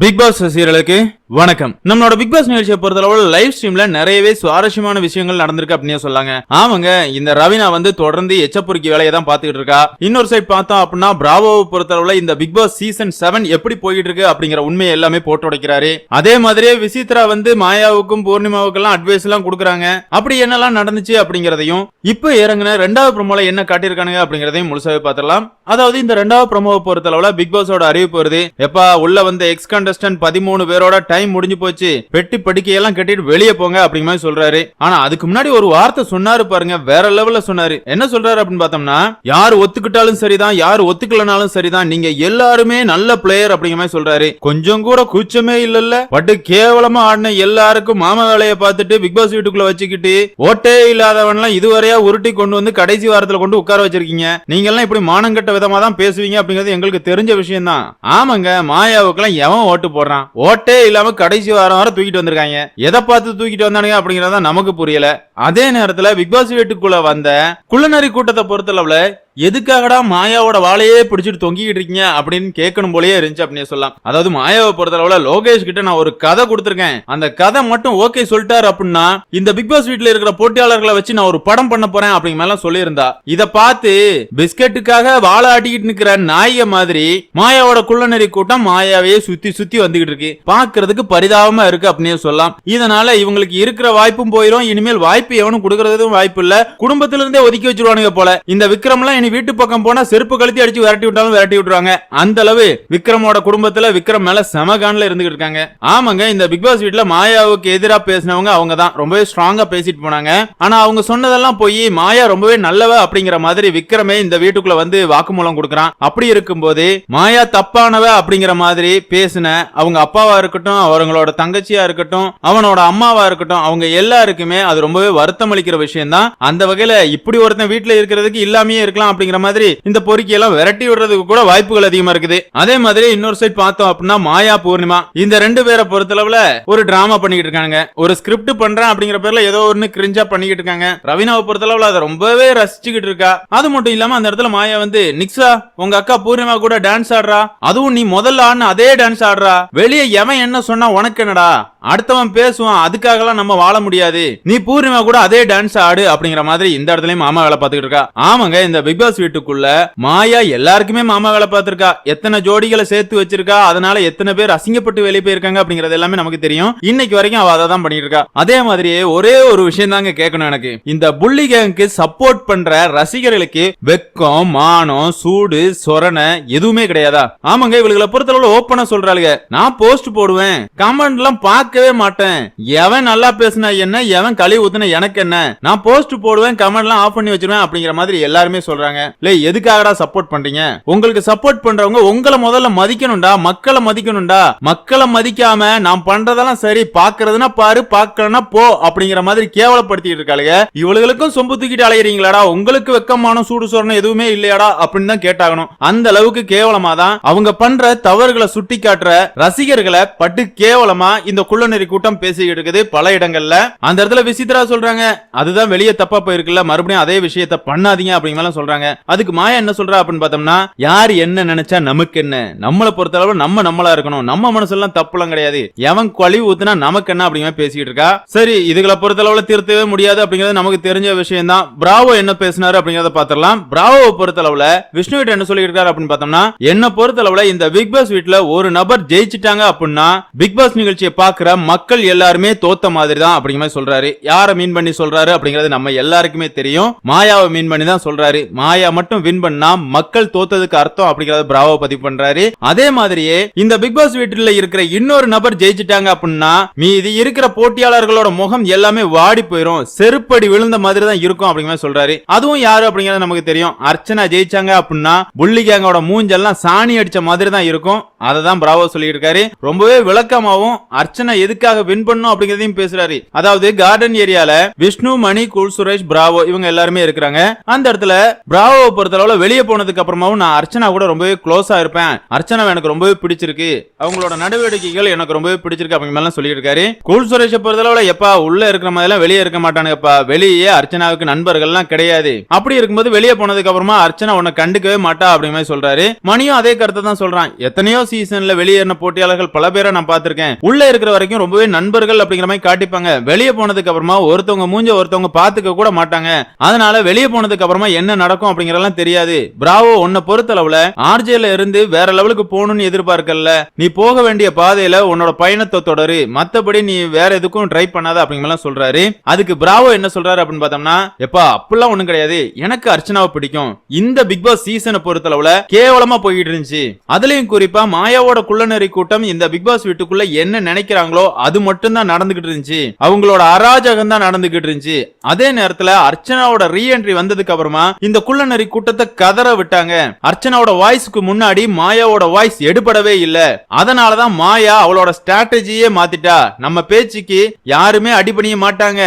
Big pass ரசிகர்களுக்கு வணக்கம். நம்மளோட பிக் பாஸ் நிகழ்ச்சியை பொறுத்தளவு லைவ் ஸ்ட்ரீம்ல நிறையவே சுவாரஸ்யமான விஷயங்கள் நடந்திருக்கு அப்படின்னு சொல்லாங்க. ஆமாங்க இந்த ரவினா வந்து தொடர்ந்து எச்சப்பொறுக்கி வேலையை தான் பாத்துக்கிட்டு இருக்கா. இன்னொரு சைட் பார்த்தோம் அப்படின்னா பிராவோவை பொறுத்தளவுல இந்த பிக் பாஸ் சீசன் செவன் எப்படி போயிட்டு இருக்கு அப்படிங்கிற உண்மையை எல்லாமே போட்டு உடைக்கிறாரு. அதே மாதிரியே விசித்ரா வந்து மாயாவுக்கும் பூர்ணிமாவுக்கு எல்லாம் அட்வைஸ் எல்லாம் கொடுக்குறாங்க. அப்படி என்னெல்லாம் நடந்துச்சு அப்படிங்கறதையும் இப்போ இறங்குன ரெண்டாவது ப்ரோமோல என்ன காட்டியிருக்கானுங்க அப்படிங்கறதையும் முழுசாவே பார்த்துடலாம். அதாவது இந்த ரெண்டாவது ப்ரோமோவை பொறுத்தளவுல பிக் பாஸோட அறிவிப்பு வருது. எப்பா உள்ள வந்த எக்ஸ் கண்டஸ்டன்ட் பதிமூணு பேரோட டைம் முடிஞ்சு போச்சு. பெட்டி படுக்கையெல்லாம் கட்டிட்டு வெளியே போங்க அப்படிங்கிற மாதிரி சொல்றாரு. ஆனா அதுக்கு முன்னாடி ஒரு வார்த்தை சொன்னாரு பாருங்க வேற லெவல்ல சொன்னாரு. என்ன சொல்றாரு அப்படின்னு பார்த்தோம்னா யார் ஒத்துக்கிட்டாலும் சரிதான் யார் ஒத்துக்கலனாலும் சரிதான் நீங்க எல்லாருமே நல்ல பிளேயர் அப்படிங்கிற மாதிரி சொல்றாரு. கொஞ்சம் கூட கூச்சமே இல்லல்ல. பட்டு கேவலமா ஆடின எல்லாருக்கும் மாமா வேலையை பார்த்துட்டு பிக் பாஸ் வீட்டுக்குள்ள வச்சுக்கிட்டு ஓட்டே இல்லாதவன் எல்லாம் இதுவரையா உருட்டி கொண்டு வந்து கடைசி வாரத்துல கொண்டு உட்கார வச்சிருக்கீங்க. நீங்க எல்லாம் இப்படி மானங்கட்ட விதமா தான் பேசுவீங்க அப்படிங்கிறது எங்களுக்கு தெரிஞ்ச விஷயம் தான் ஆமாங்க மாயாவுக்கெல்லாம் எவன் ஓட்டு போடுறான்? ஓட்டே இல்லாம கடைசி வாரம் வர தூக்கிட்டு வந்திருக்காங்க. எதை பார்த்து தூக்கிட்டு வந்தானுங்க அப்படிங்கறத நமக்கு புரியல. அதே நேரத்துல பிக் பாஸ் வீட்டுக்குள்ள வந்த குள்ளநரி கூட்டத்தை பொறுத்தளவுல எதுக்காகடா மாயாவோட வாழையே பிடிச்சிட்டு தொங்கிக்கிட்டு இருக்கீங்க அப்படின்னு கேட்கணும் போலயே இருந்துச்சு அப்படின்னு சொல்லலாம். அதாவது மாயாவை பொறுத்தளவுல லோகேஷ் கிட்ட நான் ஒரு கதை கொடுத்துருக்கேன். அந்த கதை மட்டும் ஓகே சொல்லிட்டாரு அப்படின்னா இந்த பிக் பாஸ் வீட்ல இருக்கிற போட்டியாளர்களை வச்சு நான் ஒரு படம் பண்ண போறேன் அப்படிங்க மேல சொல்லியிருந்தா. இத பார்த்து பிஸ்கட்டுக்காக வாழை ஆட்டிக்கிட்டு நிக்கிற நாய மாதிரி மாயாவோட குள்ளநெறி கூட்டம் மாயாவையே சுத்தி சுத்தி வந்துகிட்டு இருக்கு. பாக்குறதுக்கு பரிதாபமா இருக்கு அப்படின்னு சொல்லலாம். இதனால இவங்களுக்கு இருக்கிற வாய்ப்பும் போயிரும். இனிமேல் வாய்ப்பு எவனும் கொடுக்கறதும் வாய்ப்பு இல்ல. குடும்பத்தில இருந்தே ஒதுக்கி வச்சிருவானுங்க போல. இந்த விக்ரம்லாம் இனி வீட்டு பக்கம் போனா செருப்பு கழுத்தி அடிச்சு விரட்டி விட்டாலும் விரட்டி விட்டுருவாங்க. அந்த அளவு விக்ரமோட குடும்பத்துல விக்ரம் மேல செமகான்ல இருந்துகிட்டு இருக்காங்க. ஆமாங்க இந்த பிக் பாஸ் வீட்டுல மாயாவுக்கு எதிரா பேசினவங்க அவங்க தான் ரொம்பவே ஸ்ட்ராங்கா பேசிட்டு போனாங்க. ஆனா அவங்க சொன்னதெல்லாம் போய் மாயா ரொம்பவே நல்லவ அப்படிங்கிற மாதிரி விக்ரமே இந்த வீட்டுக்குள்ள வந்து வாக்குமூலம் கொடுக்கறான். அப்படி இருக்கும்போது மாயா தப்பானவ அப்படிங்கிற மாதிரி பேசின அவங்க அப்பாவா இருக்கட்டும் அவங்களோட தங்கச்சியா இருக்கட்டும் அவனோட அம்மாவா இருக்கட்டும் அவங்க எல்லாருக்குமே அது ரொம்பவே வருத்தம் அளிக்கிற விஷயம் தான் அந்த வகையில இப்படி ஒருத்தன் வீட்டுல இருக்கிறதுக்கு இல்லாமயே இருக்கலாம் அப்படிங்கிற மாதிரி இந்த பொறுக்கி எல்லாம் விரட்டி விடுறதுக்கு கூட வாய்ப்புகள் அதிகமா இருக்குது. அதே மாதிரி இன்னொரு சைட் பார்த்தோம் அப்படின்னா மாயா பூர்ணிமா. இந்த ரெண்டு பேரை பொறுத்தளவுல ஒரு டிராமா பண்ணிக்கிட்டு இருக்காங்க ஒரு ஸ்கிரிப்ட் பண்றேன் அப்படிங்கிற பேர்ல ஏதோ ஒன்னு கிரிஞ்சா பண்ணிக்கிட்டு இருக்காங்க. ரவினாவை பொறுத்தளவுல அதை ரொம்பவே ரசிச்சுக்கிட்டு இருக்கா. அது மட்டும் இல்லாம அந்த இடத்துல மாயா வந்து நிக்ஸா உங்க அக்கா பூர்ணிமா கூட டான்ஸ் ஆடுறா. அதுவும் நீ முதல்ல ஆடின அதே டான்ஸ் ஆடுறா. வெளியே எவன் என்ன சொன்னா உனக்கு என்னடா? அடுத்தவன் பேசுவான் அதுக்காகலாம் நம்ம வாழ முடியாது. நீ பூர்ணிமா கூட அதே டான்ஸ் ஆடு அப்படிங்கிற மாதிரி இந்த இடத்துலயும் மாமா வேலை பார்த்துக்கிட்டு இருக்கா. ஆமாங்க இந்த பிக் பாஸ் வீட்டுக்குள்ள மாயா எல்லாருக்குமே மாமா வேலை பார்த்திருக்கா. எத்தனை ஜோடிகளை சேர்த்து வச்சிருக்கா அதனால எத்தனை பேர் அசிங்கப்பட்டு வெளியே போயிருக்காங்க அப்படிங்கறது எல்லாமே நமக்கு தெரியும். இன்னைக்கு வரைக்கும் அவ அதை தான் பண்ணிட்டு இருக்கா. அதே மாதிரியே ஒரே ஒரு விஷயம் தாங்க கேட்கணும் எனக்கு. இந்த புள்ளி கேங்க்கு சப்போர்ட் பண்ற ரசிகர்களுக்கு வெக்கம் மானம் சூடு சொரணை எதுவுமே கிடையாதா? ஆமாங்க இவளுகளை பொறுத்தளவு ஓப்பனா சொல்றாளுங்க. நான் போஸ்ட் போடுவேன். கமெண்ட் எல்லாம் பார்க்கவே மாட்டேன். எவன் நல்லா பேசினா என்ன? எவன் கழிவு ஊத்துன எனக்கு என்ன? நான் போஸ்ட் போடுவேன் கமெண்ட் எல்லாம் ஆஃப் பண்ணி வச்சிருவேன் அப்படிங்கிற மாதிரி எல்லாருமே சொல்றாங்க. இல்ல எதுக்காகடா சப்போர்ட் பண்றீங்க? உங்களுக்கு சப்போர்ட் பண்றவங்க உங்களை முதல்ல மதிக்கணும்டா மக்களை மதிக்கணும்டா. மக்களை மதிக்காம நான் பண்றதெல்லாம் சரி பாக்குறதுனா பாரு பாக்கலன்னா போ அப்படிங்கிற மாதிரி கேவலப்படுத்திட்டு இருக்காளுங்க. இவளுகளுக்கும் சொம்பு தூக்கிட்டு அலையிறீங்களாடா? உங்களுக்கு வெக்கமான சூடு சொரணம் எதுவுமே இல்லையாடா? அப்படின்னு தான் கேட்டாகணும். அந்த அளவுக்கு கேவலமா தான் அவங்க பண்ற தவறுகளை சுட்டி காட்டுற ரசிகர்களை பட்டு கேவலமா இந்த குள்ளநெறி கூட்டம் பேசிக்கிட்டு இருக்குது பல இடங்கள்ல. அந்த இடத்துல விசித்ரா சொல்றாங்க அதுதான் வெளியே தப்பா போயிருக்குல்ல மறுபடியும் அதே விஷயத்த பண்ணாதீங்க அப்படிங்கலாம் சொல்றாங்க. சொல்றாங்க. அதுக்கு மாயா என்ன சொல்றா அப்படின்னு பார்த்தோம்னா யார் என்ன நினைச்சா நமக்கு என்ன? நம்மளை பொறுத்தளவு நம்ம நம்மளா இருக்கணும். நம்ம மனசுலாம் தப்புலாம் கிடையாது. எவன் கழிவு ஊத்துனா நமக்கு என்ன அப்படிங்கிற மாதிரி பேசிக்கிட்டு இருக்கா? சரி இதுகளை பொறுத்தளவுல திருத்தவே முடியாது அப்படிங்கிறது நமக்கு தெரிஞ்ச விஷயம் தான் பிராவோ என்ன பேசினாரு அப்படிங்கறத பாத்திரலாம் பிராவோவை பொறுத்தளவுல விஷ்ணு என்ன சொல்லிட்டு இருக்காரு அப்படின்னு பார்த்தோம்னா என்ன பொறுத்தளவுல இந்த பிக் பாஸ் வீட்டுல ஒரு நபர் ஜெயிச்சிட்டாங்க அப்படின்னா பிக் பாஸ் நிகழ்ச்சியை பாக்குற மக்கள் எல்லாருமே தோத்த மாதிரி தான் அப்படிங்கிற மாதிரி சொல்றாரு. யார மீன் பண்ணி சொல்றாரு அப்படிங்கறது நம்ம எல்லாருக்குமே தெரியும். மாயாவை மீன் பண்ணி தான் சொல்றாரு. மாயா மட்டும் வின் பண்ணா மக்கள் தோத்ததுக்கு அர்த்தம் அப்படிங்கறத பிராவோ பதிவு பண்றாரு. அதே மாதிரியே இந்த பிக் பாஸ் வீட்டுல இருக்கிற இன்னொரு நபர் ஜெயிச்சிட்டாங்க அப்படின்னா மீதி இருக்கிற போட்டியாளர்களோட முகம் எல்லாமே வாடி போயிரும். செருப்படி விழுந்த மாதிரி தான் இருக்கும் அப்படிங்கிற சொல்றாரு. அதுவும் யாரு அப்படிங்கறது நமக்கு தெரியும். அர்ச்சனா ஜெயிச்சாங்க அப்படின்னா புள்ளி கேங்கோட மூஞ்செல்லாம் சாணி அடிச்ச மாதிரி தான் இருக்கும். அதை தான் பிராவோ சொல்லிட்டு இருக்காரு. ரொம்பவே விளக்கமாவும் அர்ச்சனா எதுக்காக வின் பண்ணும் அப்படிங்கறதையும் பேசுறாரு. அதாவது கார்டன் ஏரியால விஷ்ணு மணி குல் சுரேஷ் பிராவோ இவங்க எல்லாருமே இருக்கிறாங்க. அந்த இடத்துல பிராவோவை பொறுத்தளவுல வெளியே போனதுக்கு அப்புறமாவும் நான் அர்ச்சனா கூட ரொம்பவே க்ளோஸா இருப்பேன். அர்ச்சனா எனக்கு ரொம்பவே பிடிச்சிருக்கு. அவங்களோட நடவடிக்கைகள் எனக்கு ரொம்பவே பிடிச்சிருக்கு அப்படிங்க மாதிரிலாம் சொல்லியிருக்காரு கூல் சுரேஷை பொறுத்தளவுல எப்பா உள்ள இருக்கிற மாதிரிலாம் வெளியே இருக்க மாட்டானுங்கப்பா. வெளியே அர்ச்சனாவுக்கு நண்பர்கள்லாம் கிடையாது. அப்படி இருக்கும்போது வெளியே போனதுக்கு அப்புறமா அர்ச்சனா உன்னை கண்டுக்கவே மாட்டா அப்படிங்கிற மாதிரி சொல்றாரு. மணியும் அதே கருத்தை தான் சொல்றான். எத்தனையோ சீசன்ல வெளியேறின போட்டியாளர்கள் பல பேரை நான் பார்த்திருக்கேன். உள்ள இருக்கிற வரைக்கும் ரொம்பவே நண்பர்கள் அப்படிங்கிற மாதிரி காட்டிப்பாங்க. வெளியே போனதுக்கு அப்புறமா ஒருத்தவங்க மூஞ்ச ஒருத்தவங்க பாத்துக்க கூட மாட்டாங்க. அதனால வெளியே போனதுக்கு அப்புறமா என்ன நடக்கும் அப்படிங்கறதெல்லாம் தெரியாது. பிராவோ உன்னை பொறுத்தளவுல ஆர்ஜேல இருந்து வேற லெவலுக்கு போகணும்னு எதிர்பார்க்கல நீ போக வேண்டிய பாதையில உன்னோட பயணத்தை தொடரு. மத்தபடி நீ வேற எதுக்கும் ட்ரை பண்ணாத அப்படிங்கலாம் சொல்றாரு. அதுக்கு பிராவோ என்ன சொல்றாரு அப்படின்னு பார்த்தோம்னா எப்பா அப்படிலாம் ஒண்ணும் கிடையாது. எனக்கு அர்ச்சனாவை பிடிக்கும். இந்த பிக் பாஸ் சீசனை பொறுத்தளவுல கேவலமா போயிட்டு இருந்துச்சு. அதுலயும் குறிப்பா மாயாவோட குள்ளநெறி கூட்டம் இந்த பிக் பாஸ் வீட்டுக்குள்ள என்ன நினைக்கிறாங்களோ அது மட்டும் தான் நடந்துகிட்டு இருந்துச்சு. அவங்களோட அராஜகம் தான் நடந்துகிட்டு இருந்துச்சு. அதே நேரத்துல அர்ச்சனாவோட ரீஎன்ட்ரி வந்ததுக்கு அப்புறமா இந்த குள்ளநரி கூட்டத்தை கதற விட்டாங்க. அர்ச்சனாவோட வாய்ஸ்க்கு முன்னாடி மாயாவோட வாய்ஸ் எடுபடவே இல்ல. அதனாலதான் மாயா அவளோட ஸ்ட்ராட்டஜியே மாத்திட்டா. நம்ம பேச்சுக்கு யாருமே அடிபணிய மாட்டாங்க.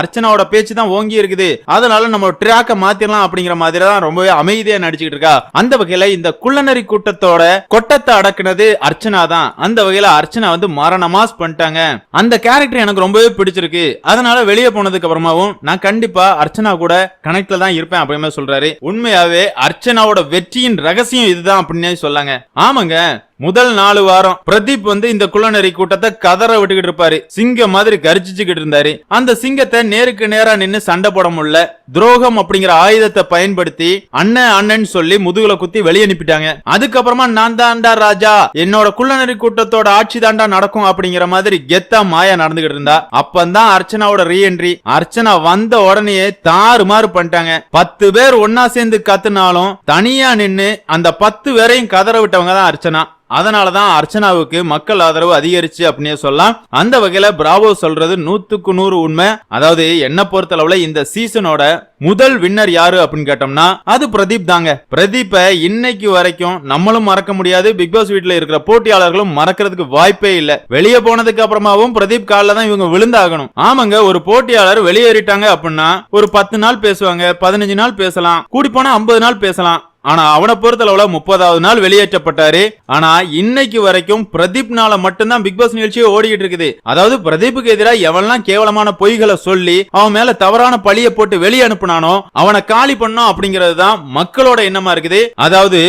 அர்ச்சனாவோட பேச்சு தான் ஓங்கி இருக்குது. அதனால நம்ம ட்ராக்க மாத்திரலாம் அப்படிங்கிற மாதிரி தான் ரொம்பவே அமைதியா நடிச்சுக்கிட்டு இருக்கா. அந்த வகையில இந்த குள்ளநரி கூட்டத்தோட கொட்டத்தை அடக்குனது அர்ச்சனா தான் அந்த வகையில அர்ச்சனா வந்து மரணமாஸ் பண்ணிட்டாங்க. அந்த கேரக்டர் எனக்கு ரொம்பவே பிடிச்சிருக்கு. அதனால வெளியே போனதுக்கு அப்புறமாவும் நான் கண்டிப்பா அர்ச்சனா கூட கனெக்ட்ல தான் இருப்பேன் அப்படின்னு சொல்றாரு. உண்மையாவே அர்ச்சனாவோட வெற்றியின் ரகசியம் இதுதான் அப்படின்னு சொல்லாங்க. ஆமாங்க முதல் நாலு வாரம் பிரதீப் வந்து இந்த குள்ளநரி கூட்டத்தை கதற விட்டுக்கிட்டு இருப்பாரு. சிங்கம் மாதிரி கரிச்சிச்சுக்கிட்டு இருந்தாரு. அந்த சிங்கத்தை நேருக்கு நேரா நின்னு சண்டை போட முடியல. துரோகம் அப்படிங்கிற ஆயுதத்தை பயன்படுத்தி அண்ணன் அண்ணன் சொல்லி முதுகுல குத்தி வெளியே அனுப்பிட்டாங்க. அதுக்கப்புறமா நான் தாண்டா ராஜா என்னோட குள்ளநரி கூட்டத்தோட ஆட்சி தாண்டா நடக்கும் அப்படிங்கிற மாதிரி கெத்தா மாயா நடந்துகிட்டு இருந்தா. அப்பந்தான் அர்ச்சனாவோட ரீஎன்ட்ரி அர்ச்சனா வந்த உடனே தாறுமாறு பண்ணிட்டாங்க. பத்து பேர் ஒன்னா சேர்ந்து கத்துனாலும் தனியா நின்னு அந்த பத்து பேரையும் கதற விட்டவங்க தான் அர்ச்சனா. அதனாலதான் அர்ச்சனாவுக்கு மக்கள் ஆதரவு அதிகரிச்சு அப்படின்னு சொல்லலாம். அந்த வகையில பிராவோ சொல்றது நூத்துக்கு நூறு உண்மை. அதாவது என்ன பொறுத்தளவுல இந்த சீசனோட முதல் வின்னர் யாரு அப்படின்னு கேட்டோம்னா அது பிரதீப் தாங்க. பிரதீப்ப இன்னைக்கு வரைக்கும் நம்மளும் மறக்க முடியாது. பிக் பாஸ் வீட்டுல இருக்கிற போட்டியாளர்களும் மறக்கிறதுக்கு வாய்ப்பே இல்ல. வெளியே போனதுக்கு அப்புறமாவும் பிரதீப் காலில் தான் இவங்க விழுந்தாகணும். ஆமாங்க ஒரு போட்டியாளர் வெளியேறிட்டாங்க அப்படின்னா ஒரு பத்து நாள் பேசுவாங்க பதினஞ்சு நாள் பேசலாம். கூடி போனா ஐம்பது நாள் பேசலாம். ஆனா அவனை பொறுத்தளவுல முப்பதாவது நாள் வெளியேற்றப்பட்டாரு. ஆனா இன்னைக்கு வரைக்கும் பிரதீப்னால மட்டும்தான் பிக் பாஸ் நிகழ்ச்சியே ஓடிக்கிட்டு இருக்குது. அதாவது பிரதீப்புக்கு எதிராக எவன்லாம் கேவலமான பொய்களை சொல்லி அவன் மேல தவறான பழிய போட்டு வெளியே அனுப்புனானோ அவனை காலி பண்ணோம் அப்படிங்கிறது தான் மக்களோட எண்ணமா இருக்குது. அதாவது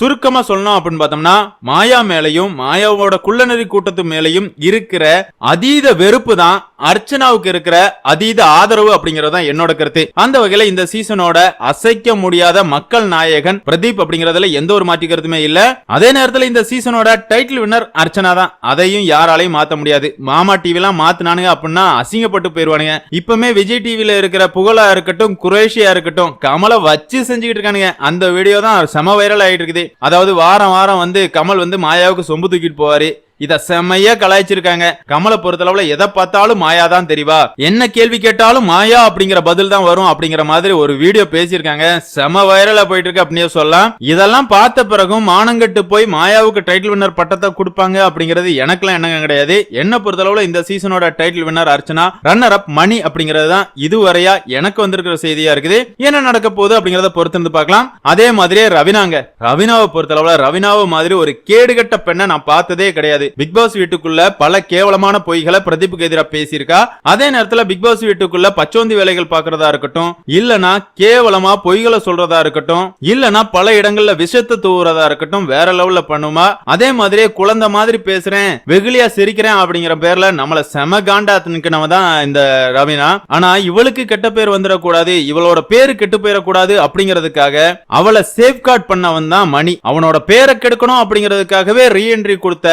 சுருக்கமா சொல்லணும் அப்படின்னு பார்த்தோம்னா மாயா மேலையும் மாயாவோட குள்ளநெறி கூட்டத்து மேலையும் இருக்கிற அதீத வெறுப்பு தான் அர்ச்சனாவுக்கு இருக்கிற அதீத ஆதரவு அப்படிங்கறது தான் என்னோட கருத்து. அந்த வகையில இந்த சீசனோட அசைக்க முடியாத மக்கள் நாயகன் பிரதீப் அப்படிங்கறதுல எந்த ஒரு மாற்றிக்கிறதுமே இல்ல. அதே நேரத்துல இந்த சீசனோட டைட்டில் வின்னர் அர்ச்சனா தான். அதையும் யாராலையும் மாத்த முடியாது. மாமா டிவி எல்லாம் மாத்தினானுங்க அப்படின்னா அசிங்கப்பட்டு போயிருவானுங்க. இப்பவுமே விஜய் டிவில இருக்கிற புகழா இருக்கட்டும் குரேஷியா இருக்கட்டும் கமலை வச்சு செஞ்சுக்கிட்டு இருக்கானுங்க. அந்த வீடியோ தான் செம வைரல் ஆயிட்டு இருக்குது. அதாவது வாரம் வாரம் வந்து கமல் வந்து மாயாவுக்கு சொம்பு தூக்கிட்டு போவாரு. இத செம்மையா கலாய்ச்சிருக்காங்க. கமலை பொறுத்தளவுல எதை பார்த்தாலும் மாயா தான் தெரிவா. என்ன கேள்வி கேட்டாலும் மாயா அப்படிங்கிற பதில் தான் வரும் அப்படிங்கிற மாதிரி ஒரு வீடியோ பேசியிருக்காங்க. செம வைரலா போயிட்டு இருக்கு அப்படியே சொல்லலாம். இதெல்லாம் பார்த்த பிறகும் மானங்கட்டு போய் மாயாவுக்கு டைட்டில் வின்னர் பட்டத்தை கொடுப்பாங்க அப்படிங்கிறது எனக்கெல்லாம் என்னங்க கிடையாது. என்ன பொறுத்தளவுல இந்த சீசனோட title winner Archana runner up Mani அப்படிங்கிறது தான் இதுவரையா எனக்கு வந்திருக்கிற செய்தியா இருக்குது. என்ன நடக்க போகுது அப்படிங்கறத பொறுத்து இருந்து பார்க்கலாம். அதே மாதிரியே ரவினாங்க. ரவினாவை பொறுத்தளவுல ரவினாவை மாதிரி ஒரு கேடுகட்ட பெண்ணை நான் பார்த்ததே கிடையாது. பிக் பாஸ் வீட்டுக்குள்ள பல கேவலமான பொய்களை பிரதீப்புக்கு எதிராக பேசியிருக்கா? அதே நேரத்துல பிக் பாஸ் வீட்டுக்குள்ள பச்சோந்தி வேலைகள் பாக்குறதா இருக்கட்டும் இல்லனா கேவலமா பொய்களை சொல்றதா இருக்கட்டும் இல்லனா பல இடங்கள்ல விஷத்தை தூவுறதா இருக்கட்டும் வேற லெவல்ல பண்ணுமா? அதே மாதிரியே குழந்தை மாதிரி பேசுறேன் வெகுளியா சிரிக்கிறேன் அப்படிங்கிற பேர்ல நம்மள செம காண்டா நிக்கனவ தான் இந்த ரவினா. ஆனா இவளுக்கு கெட்ட பேர் வந்துடக்கூடாது இவளோட பேரு கெட்டு போயிடக்கூடாது அப்படிங்கிறதுக்காக அவளை சேஃப்கார்ட் பண்ணவன் தான் மணி. அவனோட பேரை கெடுக்கணும் அப்படிங்கிறதுக்காகவே ரீஎன்ட்ரி கொடுத்த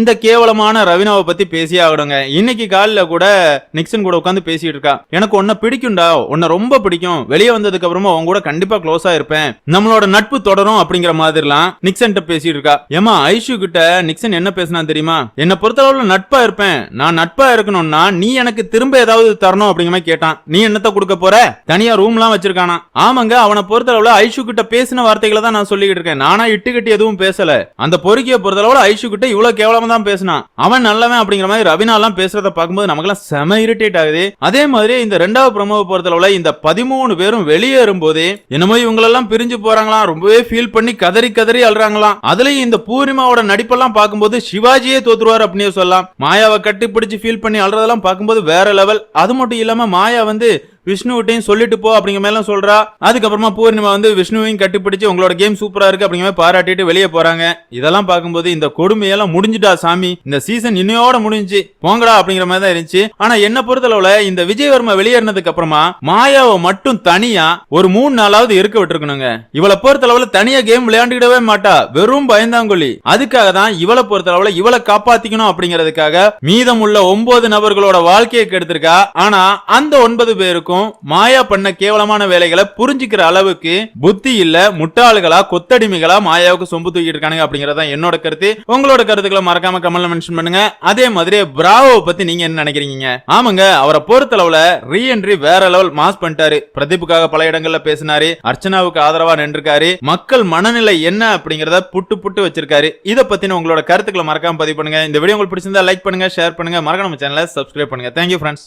இந்த கேவலமான ரவினாவை பத்தி பேசியே ஆகணுங்க இன்னைக்கு காலில கூட நிக்சன் கூட உட்காந்து பேசிட்டு இருக்கா. எனக்கு உன்னை பிடிக்கும்டா. உன்னை ரொம்ப பிடிக்கும். வெளியே வந்ததுக்கு அப்புறமா உன் கூட கண்டிப்பா க்ளோஸா இருப்பேன். நம்மளோட நட்பு தொடரும் அப்படிங்கிற மாதிரிலாம் நிக்சன் பேசிட்டு இருக்கா. ஏமா ஐஷு கிட்ட நிக்சன் என்ன பேசினா தெரியுமா? என்ன பொறுத்தளவுல நட்பா இருப்பேன். நான் நட்பா இருக்கணும்னா நீ எனக்கு திரும்ப ஏதாவது தரணும் அப்படிங்கிற மாதிரி கேட்டான். நீ என்னத்த கொடுக்க போற? தனியா ரூம்லாம் வச்சிருக்கானா? ஆமாங்க அவனை பொறுத்தளவுல ஐஷு கிட்ட பேசின வார்த்தைகளை தான் நான் சொல்லிக்கிட்டு இருக்கேன். நானா இட்டுக்கிட்டு எதுவும் பேசல. அந்த பொறுக்கிய பொறுத்தளவுல ஐஷு கிட்ட இவ்வளவு கேவலமா நல்லவன் தான் பேசினான். அவன் நல்லவன் அப்படிங்கிற மாதிரி ரவினா எல்லாம் பேசுறத பார்க்கும்போது நமக்கெல்லாம் செம இரிட்டேட் ஆகுது. அதே மாதிரி இந்த ரெண்டாவது ப்ரோமோவை பொறுத்தளவுல இந்த பதிமூணு பேரும் வெளியேறும் போது என்னமோ இவங்களெல்லாம் பிரிஞ்சு போறாங்களாம். ரொம்பவே ஃபீல் பண்ணி கதறி கதறி அழுறாங்களாம். அதுலயும் இந்த பூர்ணிமாவோட நடிப்பெல்லாம் பார்க்கும்போது சிவாஜியே தோத்துருவார் அப்படின்னு சொல்லலாம். மாயாவை கட்டி பிடிச்சு ஃபீல் பண்ணி அழுறதெல்லாம் பார்க்கும்போது வேற லெவல் அது மட்டும் இல்லாம மாயா வந்து விஷ்ணுகிட்டையும் சொல்லிட்டு போ அப்படிங்கிற மாதிரிலாம் சொல்றா. அதுக்கப்புறமா பூர்ணிமா வந்து விஷ்ணுவையும் கட்டிப்பிடிச்சு உங்களோட கேம் சூப்பரா இருக்கு அப்படிங்கிற மாதிரி பாராட்டிட்டு வெளியே போறாங்க. இதெல்லாம் பார்க்கும்போது இந்த கொடுமையெல்லாம் முடிஞ்சுட்டா சாமி. இந்த சீசன் இன்னையோட முடிஞ்சு. போங்கடா அப்படிங்கிற மாதிரி தான் இருந்துச்சு. ஆனா என்ன பொறுத்தளவுல இந்த விஜயவர்மா வெளியேறினதுக்கு அப்புறமா மாயாவை மட்டும் தனியா ஒரு மூணு நாளாவது இருக்க விட்டுருக்கணுங்க. இவளை பொறுத்தளவுல தனியா கேம் விளையாண்டுக்கிடவே மாட்டா. வெறும் பயந்தாங்கொல்லி. அதுக்காக தான் இவளை பொறுத்தளவுல இவளை காப்பாத்திக்கணும் அப்படிங்கிறதுக்காக மீதம் உள்ள ஒன்பது நபர்களோட வாழ்க்கையை கெடுத்திருக்கா. ஆனா அந்த ஒன்பது பேருக்கும் மாயா பண்ண கேவலமான வேலைகளை புரிஞ்சுக்கிற அளவுக்கு புத்தி இல்ல முட்டாளுகளா கொத்தடிமைகளா மாயாவுக்கு சொம்பு தூக்கிட்டு இருக்கானுங்க அப்படிங்கறத என்னோட கருத்து. உங்களோட கருத்துக்களை மறக்காம கமெண்ட்ல மென்ஷன் பண்ணுங்க. அதே மாதிரி பிராவோ பத்தி நீங்க என்ன நினைக்கிறீங்க? ஆமாங்க அவரை பொறுத்தளவுல ரீஎன்ட்ரி வேற லெவல் மாஸ் பண்ணிட்டாரு. பிரதீப்புக்காக பல இடங்கள்ல பேசினாரு. அர்ச்சனாவுக்கு ஆதரவா நின்றுருக்காரு. மக்கள் மனநிலை என்ன அப்படிங்கறத புட்டு புட்டு வச்சிருக்காரு. இதை பத்தின உங்களோட கருத்துக்களை மறக்காம பதிவு பண்ணுங்க. இந்த வீடியோ உங்களுக்கு பிடிச்சிருந்தா லைக் பண்ணுங்க ஷேர் பண்ணுங்க. மறக்காம நம்ம சேனலை சப்ஸ்கிரைப் பண்ணுங்க. Thank you friends